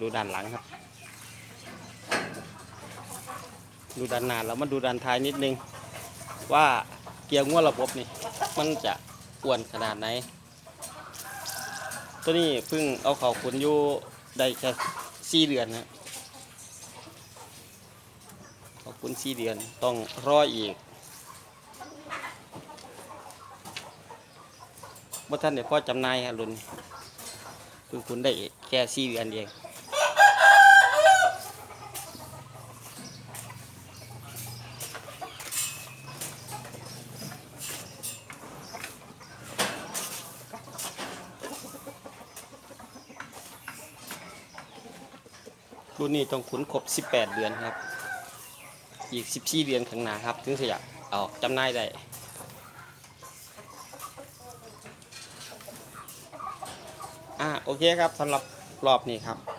ดูด้านหลังครับ ดูด้านหน้าแล้วมาดูด้านท้ายนิดนึง ว่าเกียร์งวดระบบนี่ มันจะอ้วนขนาดไหน ตัวนี้เพิ่งเอาเขาขุนอยู่ได้แค่สี่เดือนนะขอบคุณสี่เดือนต้องรออีกว่าท่านเดี๋ยวพ่อจำนายฮะรุ่น พิ่งคุณได้แค่สี่เดือนเองรุ่นนี้ต้องขุนครบ 18 เดือนครับ อีก 14 เดือนข้างหน้าครับ ถึงจะอยากเอาจำหน่ายได้ อ่าโอเคครับสำหรับรอบนี้ครับ